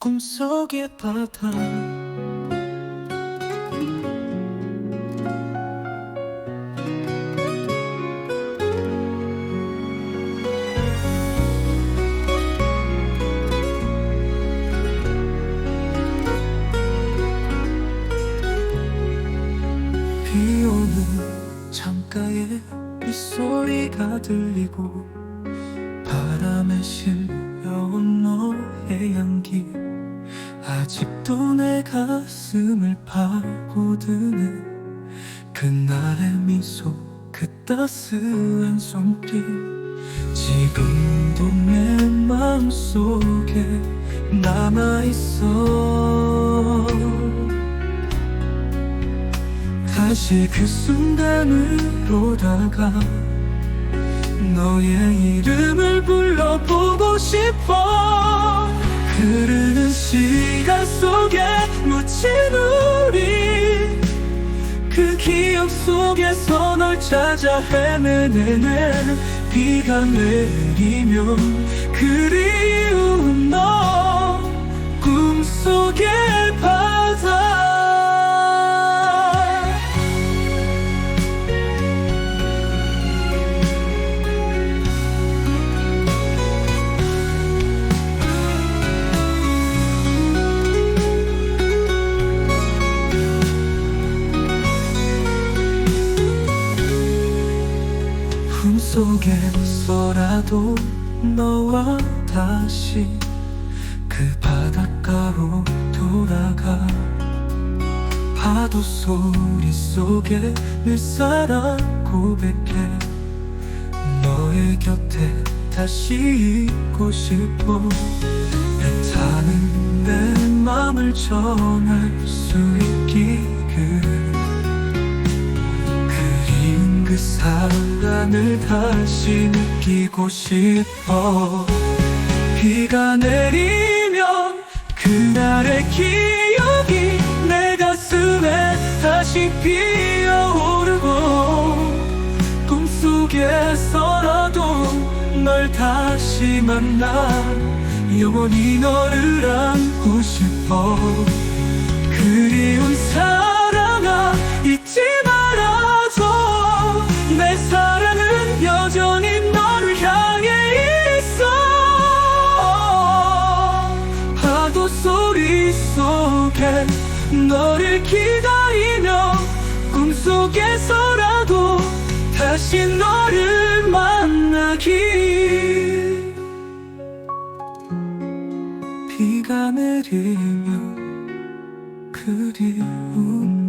꿈속의 바다 비 오는 창가에 빗소리가 들리고 바람에 실려온 너의 향기 아직도 내 가슴을 파고드네 그날의 미소 그 따스한 손길. 지금도 내 마음속에 남아있어. 다시 그 순간으로 다가 너의 이름을 불러보고 싶어. 흐르는 시간 속에 묻힌 우리 그 기억 속에서 널 찾아 헤매내네 비가 내리면 꿈속에서라도 너와 다시 그 바닷가로 돌아가. 파도 소리 속에 늘 사랑 고백해. 너의 곁에 다시 있고 싶어. 애타는 내 맘을 전할 수 있기 사랑을 다시 느끼고 싶어. 비가 내리면 그날의 기억이 내 가슴에 다시 피어오르고 꿈속에서라도 널 다시 만나 영원히 너를 안고 싶어 속에 너를 기다리며 꿈속에서라도 다시 너를 만나길 비가 내리면 그리운